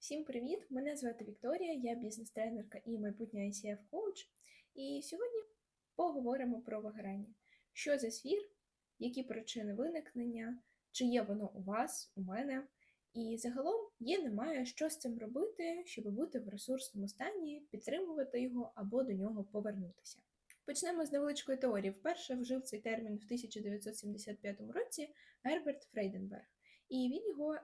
Всім привіт! Мене звати Вікторія, я бізнес-тренерка і майбутня ICF коуч. І сьогодні поговоримо про вигорання. Що за звір, які причини виникнення, чи є воно у вас, у мене, і загалом є, немає, що з цим робити, щоб бути в ресурсному стані, підтримувати його або до нього повернутися. Почнемо з невеличкої теорії. Вперше вжив цей термін в 1975 році Герберт Фрейденберг. І він його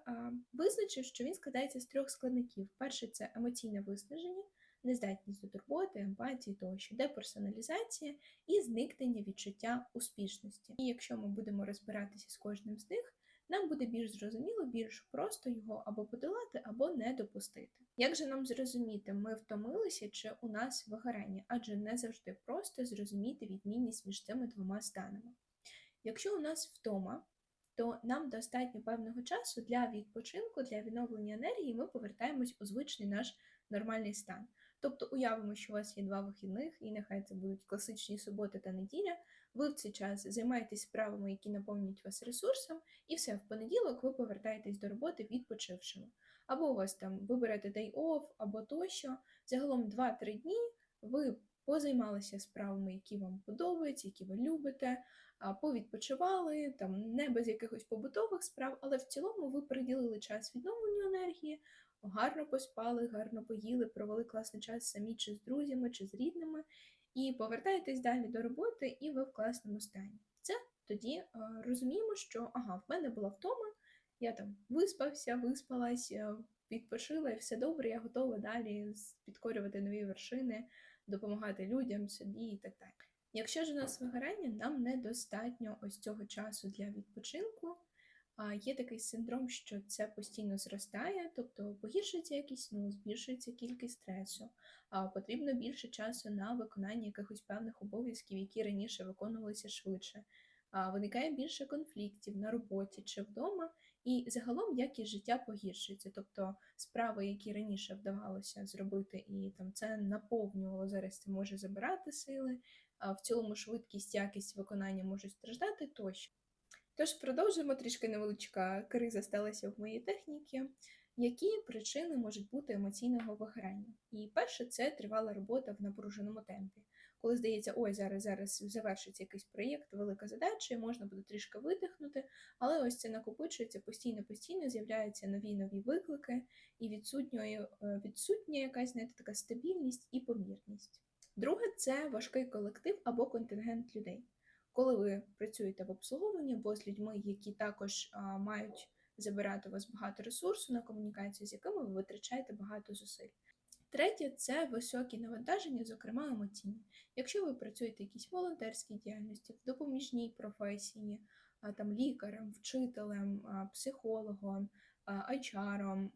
визначив, що він складається з трьох складників: перший це емоційне виснаження, нездатність до турботи, емпатії тощо, деперсоналізація і зникнення відчуття успішності. І якщо ми будемо розбиратися з кожним з них, нам буде більш зрозуміло, більш просто його або подолати, або не допустити. Як же нам зрозуміти, ми втомилися чи у нас вигорання, адже не завжди просто зрозуміти відмінність між цими двома станами. Якщо у нас втома, то нам достатньо певного часу для відпочинку, для відновлення енергії, ми повертаємось у звичний наш нормальний стан. Тобто уявимо, що у вас є два вихідних, і нехай це будуть класичні суботи та неділя. Ви в цей час займаєтесь справами, які наповнюють вас ресурсом, і все, в понеділок ви повертаєтесь до роботи відпочившими. Або у вас там ви берете day off, або тощо. Загалом 2-3 дні ви позаймалися справами, які вам подобаються, які ви любите, повідпочивали, там не без якихось побутових справ, але в цілому ви приділили час відновленню енергії, гарно поспали, гарно поїли, провели класний час самі чи з друзями, чи з рідними, і повертаєтесь далі до роботи, і ви в класному стані. Це тоді розуміємо, що ага, в мене була втома, я там виспався, виспалась, відпочила, і все добре, я готова далі підкорювати нові вершини, допомагати людям, собі і так далі. Якщо ж у нас вигорання, нам недостатньо ось цього часу для відпочинку. Є такий синдром, що це постійно зростає, тобто погіршується якийсь сну, збільшується кількість стресу, а потрібно більше часу на виконання якихось певних обов'язків, які раніше виконувалися швидше. А Виникає більше конфліктів на роботі чи вдома, і загалом якість життя погіршується. Тобто справи, які раніше вдавалося зробити, і там це наповнювало зараз, це може забирати сили в цілому швидкість, якість виконання можуть страждати тощо. Тож продовжуємо трішки невеличка криза сталася в моїй техніці. Які причини можуть бути емоційного вигорання? І перше, це тривала робота в напруженому темпі. Коли здається, ой, зараз зараз завершиться якийсь проєкт, велика задача, і можна буде трішки видихнути, але ось це накопичується постійно-постійно, з'являються нові нові виклики, і відсутня, е, відсутня якась знаєте, така стабільність і помірність. Друге це важкий колектив або контингент людей. Коли ви працюєте в обслуговуванні або з людьми, які також а, мають забирати у вас багато ресурсу на комунікацію, з якими ви витрачаєте багато зусиль. Третє це високі навантаження, зокрема емоційні. Якщо ви працюєте в якійсь волонтерській діяльності, в допоміжній професії, там лікарем, вчителем, психологом, HR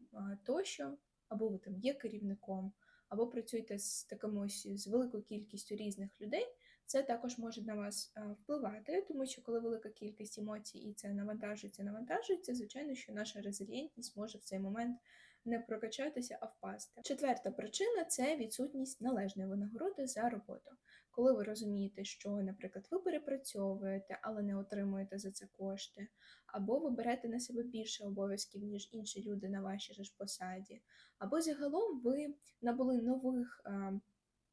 тощо, або ви там є керівником або працюєте з такими ось з великою кількістю різних людей, це також може на вас впливати, тому що коли велика кількість емоцій і це навантажується, навантажується, звичайно, що наша резильєнтність може в цей момент не прокачатися, а впасти. Четверта причина це відсутність належної винагороди за роботу. Коли ви розумієте, що, наприклад, ви перепрацьовуєте, але не отримуєте за це кошти, або ви берете на себе більше обов'язків, ніж інші люди на вашій ж посаді, або загалом ви набули нових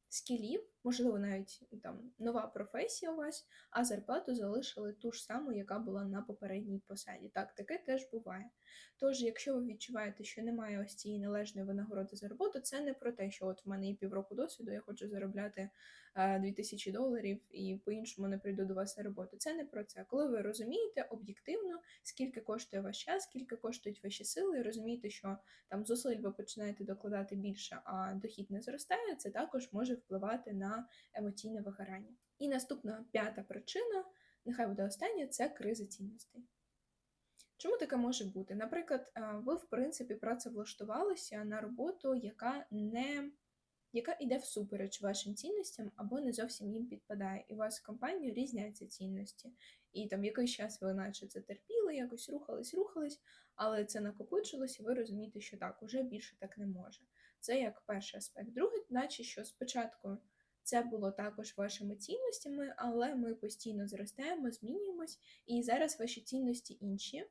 скілів, можливо, навіть там нова професія у вас, а зарплату залишили ту ж саму, яка була на попередній посаді. Так, таке теж буває. Тож, якщо ви відчуваєте, що немає ось цієї належної винагороди за роботу, це не про те, що от в мене є півроку досвіду, я хочу заробляти 2000 доларів і по-іншому не прийду до вас на роботу. Це не про це. Коли ви розумієте об'єктивно, скільки коштує ваш час, скільки коштують ваші сили, і розумієте, що там зусиль ви починаєте докладати більше, а дохід не зростає, це також може впливати на емоційне вигорання. І наступна п'ята причина, нехай буде остання, це криза цінностей. Чому таке може бути? Наприклад, ви, в принципі, працевлаштувалися на роботу, яка не яка йде всупереч вашим цінностям або не зовсім їм підпадає, і у вас в компанії різняться цінності. І там якийсь час ви наче це терпіли, якось рухались, рухались, але це накопичилось, і ви розумієте, що так, уже більше так не може. Це як перший аспект. Другий, наче що спочатку це було також вашими цінностями, але ми постійно зростаємо, змінюємось, і зараз ваші цінності інші.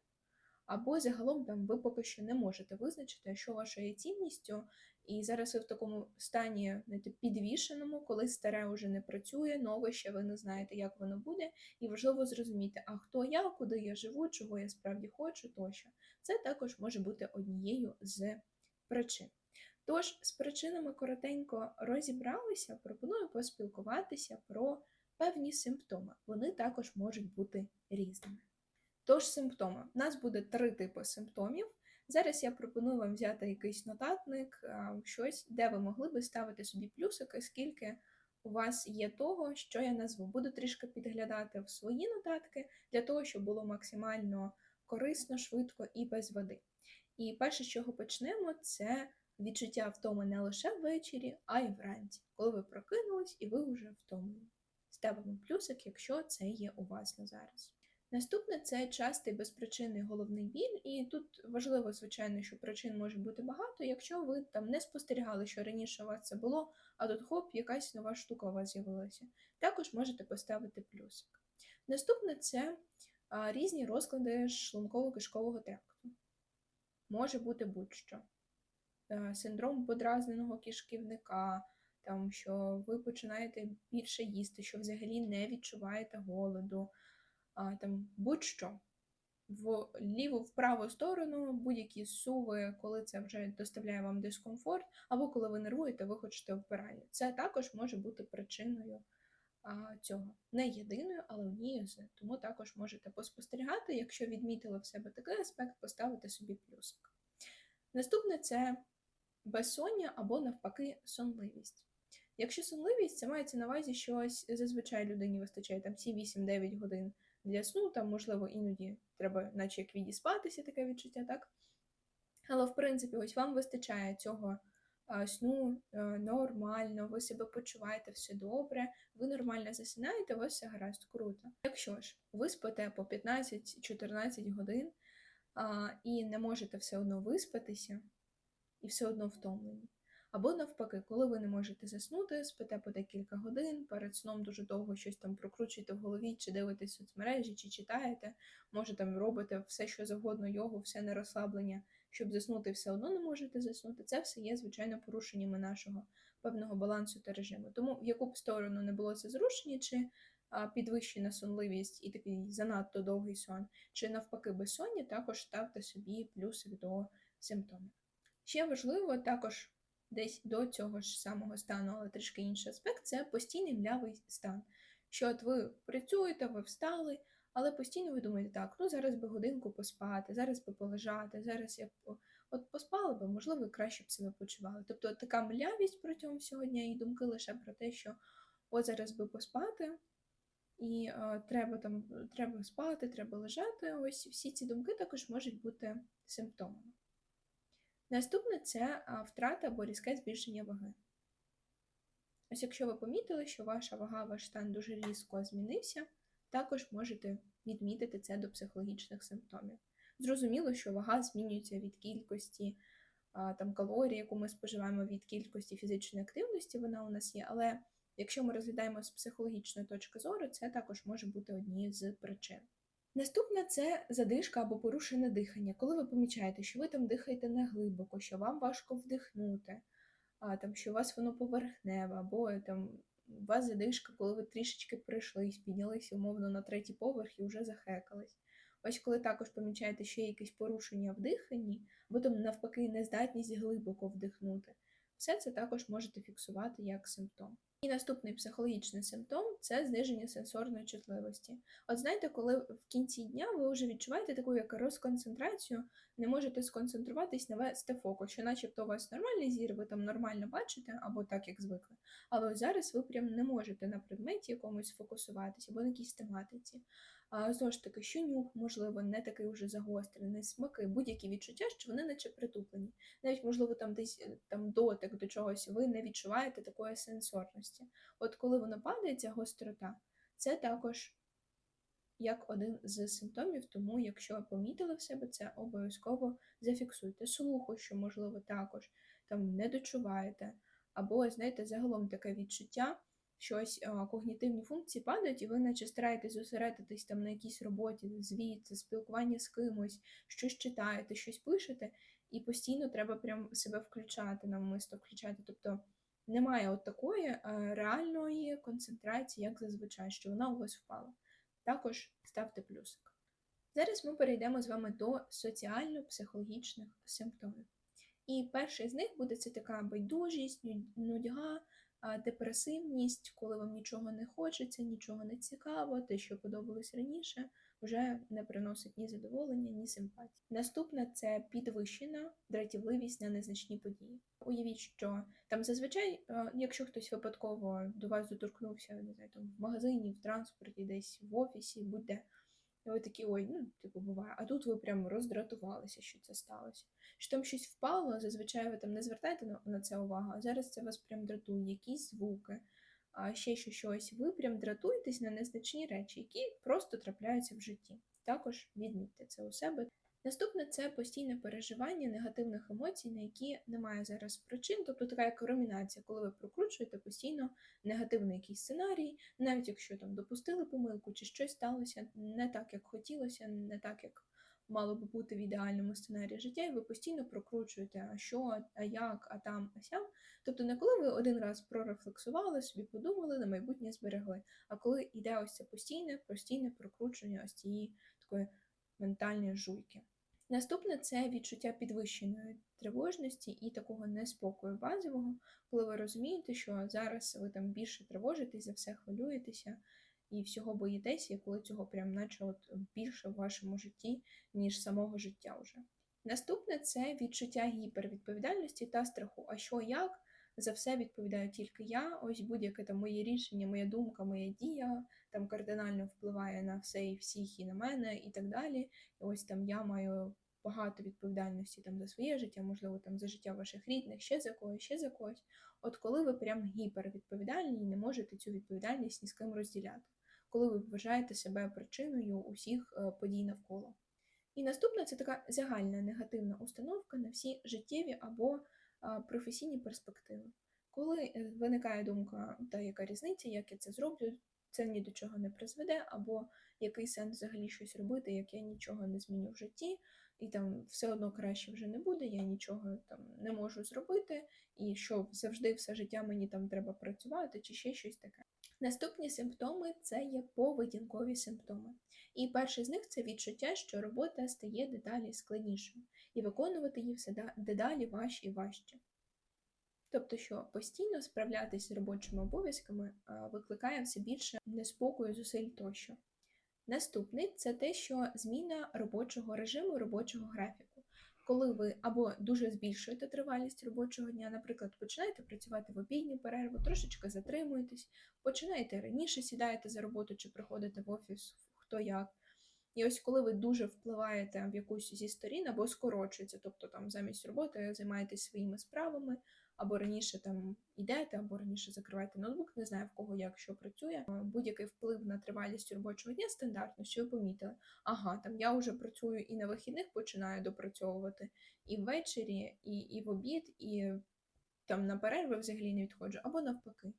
або загалом там ви поки що не можете визначити, що вашою цінністю, і зараз ви в такому стані знаєте, підвішеному, коли старе вже не працює, нове ще ви не знаєте, як воно буде, і важливо зрозуміти, а хто я, куди я живу, чого я справді хочу, тощо. Це також може бути однією з причин. Тож, з причинами коротенько розібралися, пропоную поспілкуватися про певні симптоми. Вони також можуть бути різними. Тож, симптоми. У нас буде три типи симптомів. Зараз я пропоную вам взяти якийсь нотатник, щось, де ви могли би ставити собі плюсики, скільки у вас є того, що я назву. Буду трішки підглядати в свої нотатки для того, щоб було максимально корисно, швидко і без води. І перше, з чого почнемо, це відчуття втоми не лише ввечері, а й вранці, коли ви прокинулись і ви вже втомлені. Ставимо плюсик, якщо це є у вас на зараз. Наступне це частий безпричинний головний біль, і тут важливо, звичайно, що причин може бути багато, якщо ви там не спостерігали, що раніше у вас це було, а тут хоп, якась нова штука у вас з'явилася. Також можете поставити плюсик. Наступне це а, різні розклади шлунково-кишкового тракту. Може бути будь-що. Е, синдром подразненого кишківника, там, що ви починаєте більше їсти, що взагалі не відчуваєте голоду, а, там будь-що. В ліву в праву сторону будь-які суви, коли це вже доставляє вам дискомфорт, або коли ви нервуєте, ви хочете вбирання. Це також може бути причиною а, цього. Не єдиною, але однією з. Тому також можете поспостерігати, якщо відмітили в себе такий аспект, поставити собі плюсик. Наступне це безсоння або, навпаки, сонливість. Якщо сонливість, це мається на увазі, що ось зазвичай людині вистачає там 7-8-9 годин для сну, там, можливо, іноді треба, наче як відіспатися, таке відчуття, так? Але, в принципі, ось вам вистачає цього а, сну а, нормально, ви себе почуваєте все добре, ви нормально засинаєте, у вас все гаразд, круто. Якщо ж ви спите по 15-14 годин а, і не можете все одно виспатися, і все одно втомлені. Або навпаки, коли ви не можете заснути, спите по декілька годин, перед сном дуже довго щось там прокручуєте в голові, чи дивитесь соцмережі, чи читаєте, може там робите все, що завгодно, йогу, все на розслаблення, щоб заснути, все одно не можете заснути. Це все є, звичайно, порушеннями нашого певного балансу та режиму. Тому в яку б сторону не було це зрушення, чи підвищена сонливість і такий занадто довгий сон, чи навпаки безсоння, також ставте собі плюсик до симптомів. Ще важливо також десь до цього ж самого стану, але трішки інший аспект це постійний млявий стан. Що от ви працюєте, ви встали, але постійно ви думаєте, так, ну зараз би годинку поспати, зараз би полежати, зараз я от поспала би, можливо, і краще б себе почували. Тобто така млявість протягом всього дня і думки лише про те, що от зараз би поспати, і е, треба там треба спати, треба лежати. Ось всі ці думки також можуть бути симптомами. Наступне це втрата або різке збільшення ваги. Ось якщо ви помітили, що ваша вага, ваш стан дуже різко змінився, також можете відмітити це до психологічних симптомів. Зрозуміло, що вага змінюється від кількості там, калорій, яку ми споживаємо від кількості фізичної активності, вона у нас є, але якщо ми розглядаємо з психологічної точки зору, це також може бути однією з причин. Наступне це задишка або порушене дихання. Коли ви помічаєте, що ви там дихаєте не глибоко, що вам важко вдихнути, а, там, що у вас воно поверхневе, або там у вас задишка, коли ви трішечки прийшлись, піднялися умовно на третій поверх і вже захекались. Ось коли також помічаєте, що є якесь порушення в диханні, або там навпаки нездатність глибоко вдихнути, все це також можете фіксувати як симптом. І наступний психологічний симптом це зниження сенсорної чутливості. От знаєте, коли в кінці дня ви вже відчуваєте таку як розконцентрацію, не можете сконцентруватись, навести фокус, що начебто у вас нормальний зір, ви там нормально бачите, або так, як звикли. Але ось зараз ви прям не можете на предметі якомусь фокусуватися або на якійсь тематиці. А, Знову ж таки, що нюх, можливо, не такий уже загострений, смаки, будь-які відчуття, що вони наче притуплені. Навіть, можливо, там десь е, там дотик до чогось, ви не відчуваєте такої сенсорності. От коли воно падає, ця гострота, це також як один з симптомів, тому якщо помітили в себе це, обов'язково зафіксуйте слуху, що, можливо, також там не дочуваєте. Або, знаєте, загалом таке відчуття щось когнітивні функції падають, і ви наче стараєтесь зосередитись там на якійсь роботі, звіт, спілкування з кимось, щось читаєте, щось пишете, і постійно треба прям себе включати, навмисно включати. Тобто немає от такої е, реальної концентрації, як зазвичай, що вона у вас впала. Також ставте плюсик. Зараз ми перейдемо з вами до соціально-психологічних симптомів. І перший з них буде це така байдужість, нудьга, депресивність, коли вам нічого не хочеться, нічого не цікаво, те, що подобалось раніше, вже не приносить ні задоволення, ні симпатії. Наступне це підвищена дратівливість на незначні події. Уявіть, що там зазвичай, е, якщо хтось випадково до вас доторкнувся, не знаю, там в магазині, в транспорті, десь в офісі, будь-де. І ви такі, ой, ну, типу, буває. А тут ви прям роздратувалися, що це сталося. Що там щось впало, зазвичай ви там не звертаєте на, це увагу, а зараз це вас прям дратує, якісь звуки, ще що щось. Ви прям дратуєтесь на незначні речі, які просто трапляються в житті. Також відмітьте це у себе. Наступне це постійне переживання негативних емоцій, на які немає зараз причин, тобто така як румінація, коли ви прокручуєте постійно негативний якийсь сценарій, навіть якщо там допустили помилку чи щось сталося не так, як хотілося, не так, як мало би бути в ідеальному сценарії життя, і ви постійно прокручуєте, а що, а як, а там, а сям. Тобто не коли ви один раз прорефлексували, собі подумали, на майбутнє зберегли, а коли йде ось це постійне, постійне прокручування ось цієї такої ментальної жуйки. Наступне це відчуття підвищеної тривожності і такого неспокою базового, коли ви розумієте, що зараз ви там більше тривожитесь, за все хвилюєтеся і всього боїтеся, і коли цього прям наче от більше в вашому житті, ніж самого життя вже. Наступне це відчуття гіпервідповідальності та страху. А що як? За все відповідаю тільки я. Ось будь-яке там моє рішення, моя думка, моя дія там кардинально впливає на все і всіх, і на мене, і так далі. І ось там я маю багато відповідальності там за своє життя, можливо, там за життя ваших рідних, ще за когось, ще за когось. От коли ви прям гіпервідповідальні і не можете цю відповідальність ні з ким розділяти, коли ви вважаєте себе причиною усіх е, подій навколо. І наступна це така загальна негативна установка на всі життєві або професійні перспективи. Коли е, виникає думка, та яка різниця, як я це зроблю, це ні до чого не призведе, або який сенс взагалі щось робити, як я нічого не зміню в житті, і там все одно краще вже не буде, я нічого там не можу зробити, і що завжди все життя мені там треба працювати, чи ще щось таке. Наступні симптоми це є поведінкові симптоми. І перший з них це відчуття, що робота стає дедалі складнішою, і виконувати її все дедалі важче і важче. Тобто, що постійно справлятися з робочими обов'язками викликає все більше неспокою, зусиль тощо. Наступний це те, що зміна робочого режиму, робочого графіку. Коли ви або дуже збільшуєте тривалість робочого дня, наприклад, починаєте працювати в обідню перерву, трошечки затримуєтесь, починаєте раніше сідаєте за роботу чи приходите в офіс, хто як. І ось коли ви дуже впливаєте в якусь зі сторін або скорочується, тобто там замість роботи займаєтесь своїми справами, або раніше там йдете, або раніше закриваєте ноутбук, не знаю в кого як що працює. Будь-який вплив на тривалість робочого дня стандартно, що ви помітили. Ага, там я вже працюю і на вихідних починаю допрацьовувати, і ввечері, і, і в обід, і там на перерви взагалі не відходжу, або навпаки,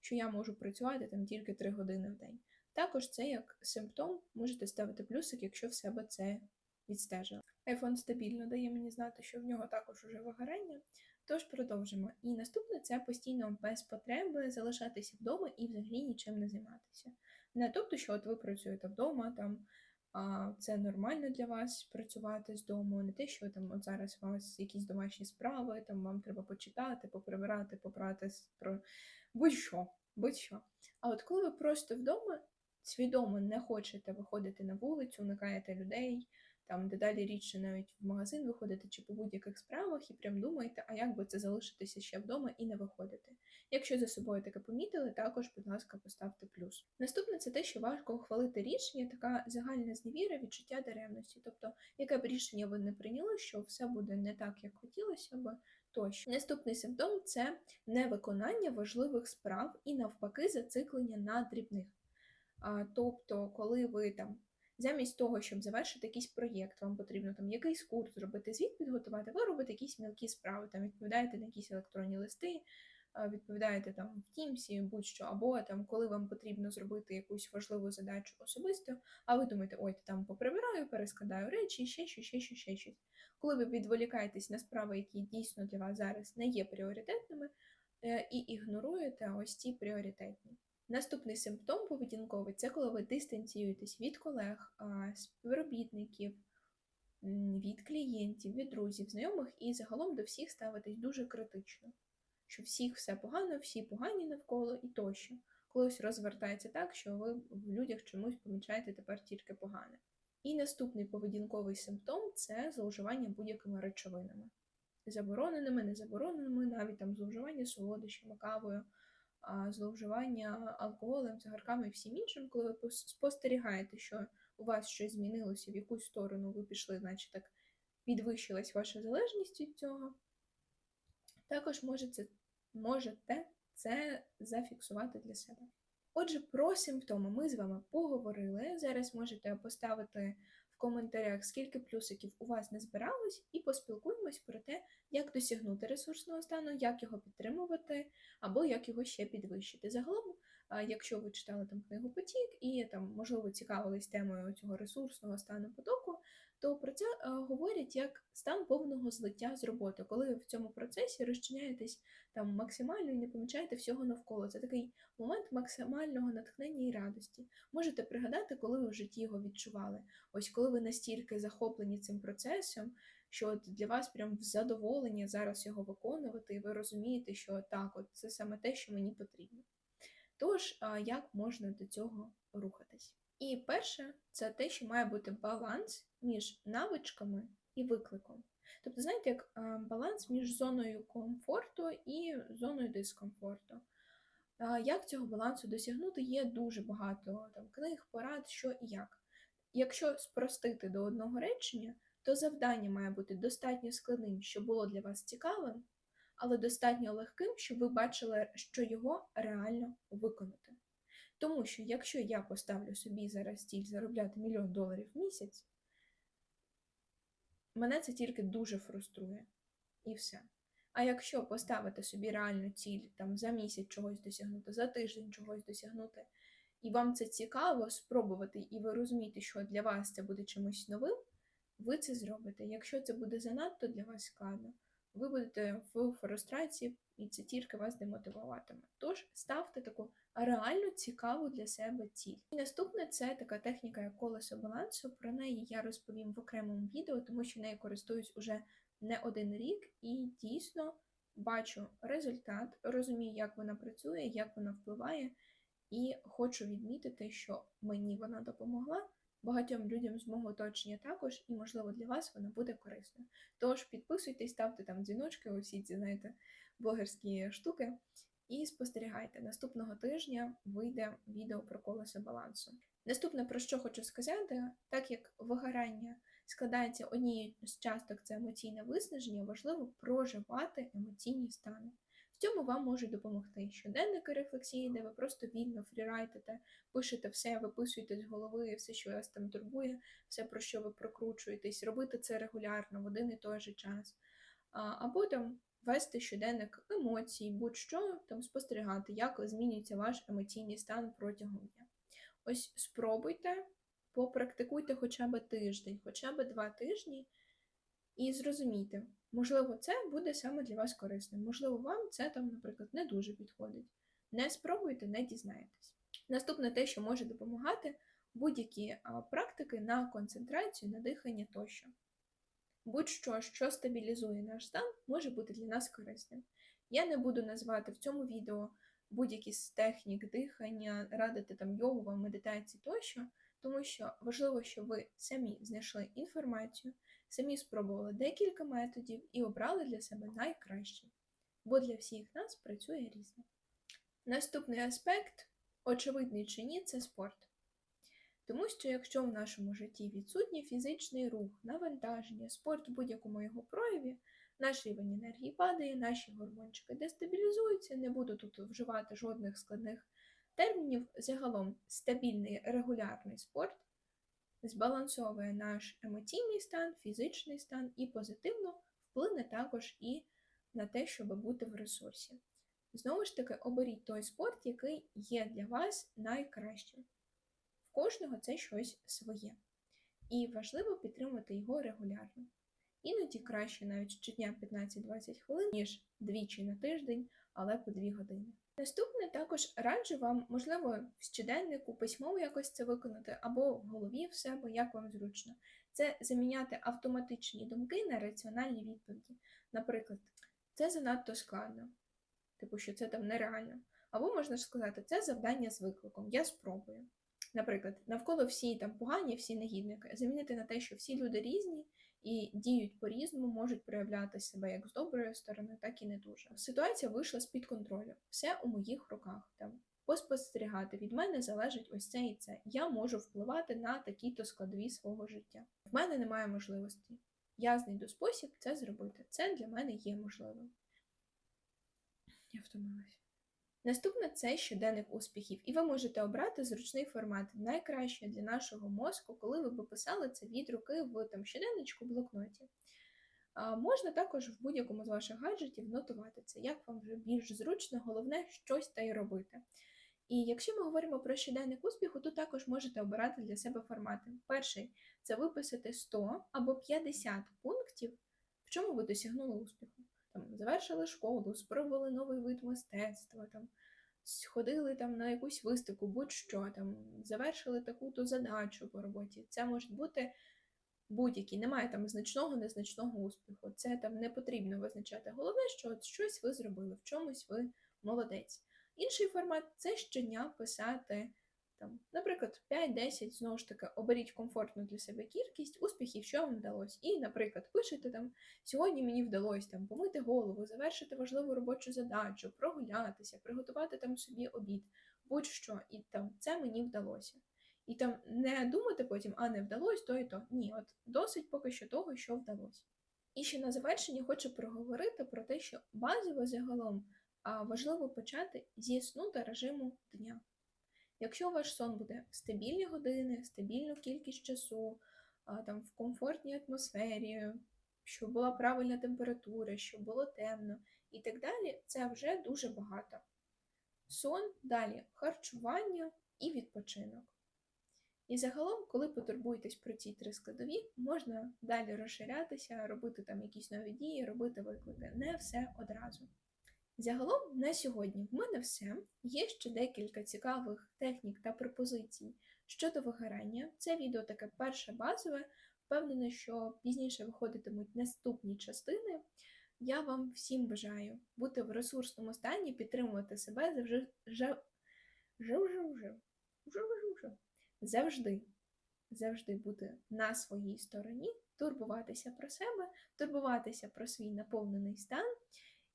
що я можу працювати там тільки 3 години в день. Також це як симптом можете ставити плюсик, якщо в себе це відстежили. iPhone стабільно дає мені знати, що в нього також уже вигорання. Тож продовжимо. І наступне це постійно без потреби залишатися вдома і взагалі нічим не займатися. Не тобто, що от ви працюєте вдома, там а це нормально для вас працювати з дому, не те, що там от зараз у вас якісь домашні справи, там вам треба почитати, поприбирати, попрати про будь-що, будь-що. А от коли ви просто вдома свідомо не хочете виходити на вулицю, уникаєте людей, там дедалі рідше навіть в магазин виходите чи по будь-яких справах, і прям думаєте, а як би це залишитися ще вдома і не виходити. Якщо за собою таке помітили, також, будь ласка, поставте плюс. Наступне це те, що важко ухвалити рішення, така загальна зневіра, відчуття даремності. Тобто, яке б рішення ви не прийняли, що все буде не так, як хотілося б. Тощо. Наступний симптом це невиконання важливих справ і навпаки зациклення на дрібних. Тобто, коли ви там замість того, щоб завершити якийсь проєкт, вам потрібно там якийсь курс зробити, звіт підготувати, ви робите якісь мілкі справи, там відповідаєте на якісь електронні листи, відповідаєте там в Тімсі, будь-що, або там, коли вам потрібно зробити якусь важливу задачу особисто, а ви думаєте, ой, там поприбираю, перескладаю речі, ще щось, ще щось, ще щось. Коли ви відволікаєтесь на справи, які дійсно для вас зараз не є пріоритетними, е, і ігноруєте ось ці пріоритетні. Наступний симптом поведінковий це коли ви дистанціюєтесь від колег, співробітників, від клієнтів, від друзів, знайомих і загалом до всіх ставитесь дуже критично, що всіх все погано, всі погані навколо і тощо. Колись розвертається так, що ви в людях чомусь помічаєте тепер тільки погане. І наступний поведінковий симптом це зловживання будь-якими речовинами. Забороненими, незабороненими, навіть там зловживання солодощами, кавою, зловживання алкоголем, цигарками і всім іншим, коли ви спостерігаєте, що у вас щось змінилося, в якусь сторону ви пішли, значить так підвищилась ваша залежність від цього, також можете, можете це зафіксувати для себе. Отже, про симптоми ми з вами поговорили. Зараз можете поставити в коментарях, скільки плюсиків у вас не збиралось, і поспілкуємось про те, як досягнути ресурсного стану, як його підтримувати, або як його ще підвищити. Загалом, якщо ви читали там книгу Потік і там, можливо, цікавились темою цього ресурсного стану потоку, то про це е, говорять як стан повного злиття з роботи, коли ви в цьому процесі розчиняєтесь там максимально і не помічаєте всього навколо. Це такий момент максимального натхнення і радості. Можете пригадати, коли ви в житті його відчували. Ось коли ви настільки захоплені цим процесом, що от для вас прям задоволення зараз його виконувати, і ви розумієте, що так, от це саме те, що мені потрібно. Тож, як можна до цього рухатись? І перше, це те, що має бути баланс між навичками і викликом. Тобто, знаєте, як баланс між зоною комфорту і зоною дискомфорту. Як цього балансу досягнути, є дуже багато там, книг, порад, що і як. Якщо спростити до одного речення, то завдання має бути достатньо складним, щоб було для вас цікавим, але достатньо легким, щоб ви бачили, що його реально виконати. Тому що якщо я поставлю собі зараз ціль заробляти мільйон доларів в місяць, мене це тільки дуже фруструє. І все. А якщо поставити собі реальну ціль там, за місяць чогось досягнути, за тиждень чогось досягнути, і вам це цікаво спробувати, і ви розумієте, що для вас це буде чимось новим, ви це зробите. Якщо це буде занадто для вас складно, ви будете в фрустрації, і це тільки вас демотивуватиме. Тож ставте таку реально цікаву для себе ціль. І наступне це така техніка, як колесо балансу. Про неї я розповім в окремому відео, тому що нею користуюсь уже не один рік і дійсно бачу результат, розумію, як вона працює, як вона впливає, і хочу відмітити, що мені вона допомогла. Багатьом людям з мого оточення також, і, можливо, для вас вона буде корисною. Тож підписуйтесь, ставте там дзвіночки, усі ці, знаєте, блогерські штуки, і спостерігайте. Наступного тижня вийде відео про колесо балансу. Наступне, про що хочу сказати, так як вигорання складається однією з часток це емоційне виснаження, важливо проживати емоційні стани. В цьому вам можуть допомогти щоденники рефлексії, де ви просто вільно фрірайтите, пишете все, виписуєте з голови, все, що вас там турбує, все, про що ви прокручуєтесь, робити це регулярно в один і той же час. Або там вести щоденник емоцій, будь-що там спостерігати, як змінюється ваш емоційний стан протягом дня. Ось спробуйте, попрактикуйте хоча б тиждень, хоча б два тижні, і зрозумійте, можливо, це буде саме для вас корисним. Можливо, вам це там, наприклад, не дуже підходить. Не спробуйте, не дізнаєтесь. Наступне те, що може допомагати, будь-які практики на концентрацію, на дихання тощо. Будь-що, що стабілізує наш стан, може бути для нас корисним. Я не буду назвати в цьому відео будь-які з технік дихання, радити там йогу, медитації тощо, тому що важливо, щоб ви самі знайшли інформацію, самі спробували декілька методів і обрали для себе найкращий, бо для всіх нас працює різне. Наступний аспект, очевидний чи ні, це спорт. Тому що якщо в нашому житті відсутній фізичний рух, навантаження, спорт в будь-якому його прояві, наш рівень енергії падає, наші гормончики дестабілізуються, не буду тут вживати жодних складних термінів. Загалом стабільний регулярний спорт збалансовує наш емоційний стан, фізичний стан і позитивно вплине також і на те, щоб бути в ресурсі. Знову ж таки, оберіть той спорт, який є для вас найкращим. Кожного це щось своє. І важливо підтримувати його регулярно. Іноді краще навіть щодня 15-20 хвилин, ніж двічі на тиждень, але по 2 години. Наступне також раджу вам, можливо, в щоденнику письмово якось це виконати, або в голові в себе, як вам зручно. Це заміняти автоматичні думки на раціональні відповіді. Наприклад, це занадто складно, типу, що це там нереально. Або можна ж сказати, це завдання з викликом, я спробую. Наприклад, навколо всі там погані, всі негідники, замінити на те, що всі люди різні і діють по-різному, можуть проявляти себе як з доброї сторони, так і не дуже. Ситуація вийшла з-під контролю. Все у моїх руках. Там поспостерігати від мене залежить ось це і це. Я можу впливати на такі-то складові свого життя. В мене немає можливості. Я знайду спосіб це зробити. Це для мене є можливим. Я втомилася. Наступне це щоденник успіхів, і ви можете обрати зручний формат. Найкраще для нашого мозку, коли ви б писали це від руки в там, щоденничку блокноті. А можна також в будь-якому з ваших гаджетів нотувати це, як вам вже більш зручно, головне щось та й робити. І якщо ми говоримо про щоденник успіху, то також можете обирати для себе формати. Перший це виписати 100 або 50 пунктів, в чому ви досягнули успіху. Там завершили школу, спробували новий вид мистецтва, там сходили там на якусь виставку, будь-що там, завершили таку-то задачу по роботі. Це може бути будь-який, немає там значного, незначного успіху. Це там не потрібно визначати. Головне, що от щось ви зробили, в чомусь ви молодець. Інший формат це щодня писати, там, наприклад, 5-10, знову ж таки, оберіть комфортну для себе кількість успіхів, що вам вдалося. І, наприклад, пишете там, сьогодні мені вдалося там, помити голову, завершити важливу робочу задачу, прогулятися, приготувати там собі обід, будь-що, і там це мені вдалося. І там не думати потім, а не вдалося то і то. Ні, от досить поки що того, що вдалося. І ще на завершення хочу проговорити про те, що базово загалом важливо почати зі сну та режиму дня. Якщо ваш сон буде в стабільні години, стабільну кількість часу, там, в комфортній атмосфері, щоб була правильна температура, щоб було темно і так далі, це вже дуже багато. Сон, далі харчування і відпочинок. І загалом, коли потурбуєтесь про ці три складові, можна далі розширятися, робити там якісь нові дії, робити виклики. Не все одразу. Загалом на сьогодні в мене все. Є ще декілька цікавих технік та пропозицій щодо вигорання. Це відео таке перше базове. Впевнена, що пізніше виходитимуть наступні частини. Я вам всім бажаю бути в ресурсному стані, підтримувати себе завжди завжди, завжди бути на своїй стороні, турбуватися про себе, турбуватися про свій наповнений стан.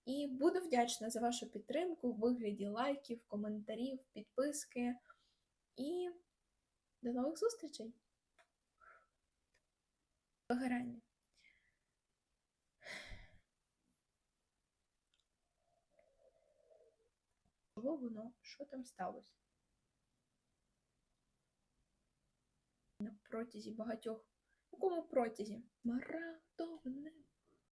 І буду вдячна за вашу підтримку в вигляді лайків, коментарів, підписки. І до нових зустрічей! Вигорання. Чого воно? Що там сталося? На протязі багатьох. У кому протязі? Маратоне.